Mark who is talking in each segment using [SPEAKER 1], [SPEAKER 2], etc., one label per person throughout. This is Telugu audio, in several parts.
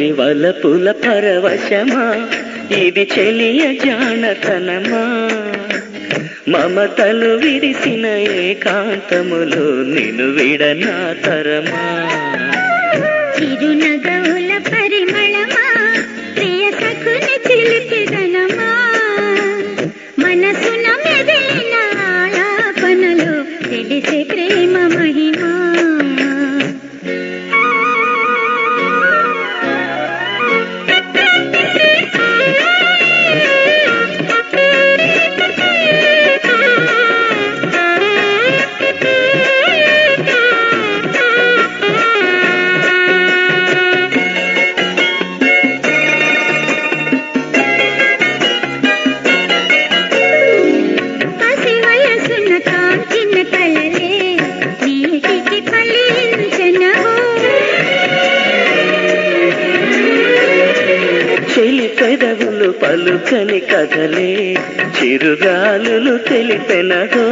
[SPEAKER 1] వలపుల పరవశమా? ఇది చెలియ జానతనమా? మమతలు విరిసిన ఏకాంతములు నిను విడనా తరమా?
[SPEAKER 2] చిరునగవుల పరిమళమా? ప్రియ సఖుని చిలిపిదనమా? మనసున మెదిలిన ఆలాపనలు తెలిసే ప్రేమ మహిమ
[SPEAKER 1] చెలి పెదవులు పలుకని కథలే చిరుగాలులు తెలిపెనగో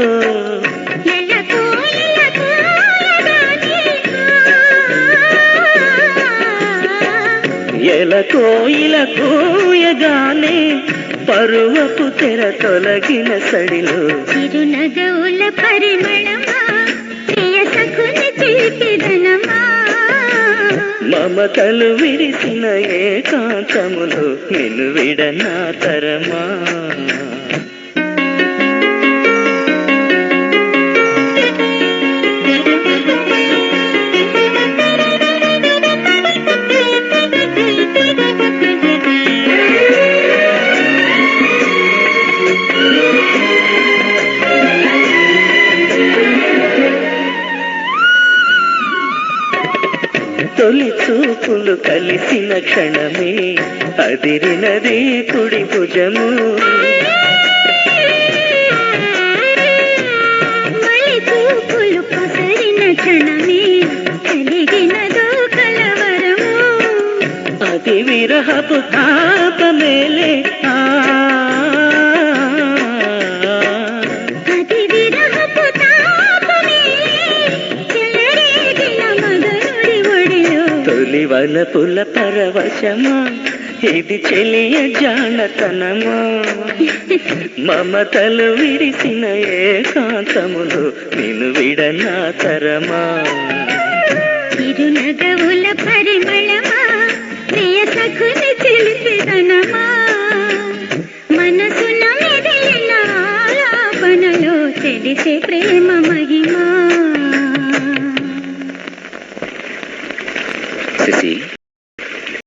[SPEAKER 2] ఎలకు
[SPEAKER 1] ఇలకోయగానే పరువపు తెర తొలగిన సడిలో.
[SPEAKER 2] చిరునగవుల పరిమళమా ప్రియ సఖుని చిలిపిదనమా.
[SPEAKER 1] మమతలు విరిసిన ఏకాంతములు నిన్ను విడనా తరమా? తొలి చూపులు కలిసిన క్షణమే అదిరినది కుడి భుజము. అది విరహపు తాపమేలే ఆ తొలి వలపుల పరవశమా. ఇది చెలియ జానతనమా. మమతలు విరిసిన ఏకాంతములు నిన్ను విడనా తరమా
[SPEAKER 2] తిరునగవుల పరిమళమా. ప్రియ సఖుని చిలిపిదనమా మనసున మెదిలిన ఆలాపనలో తెలిసే ప్రేమ.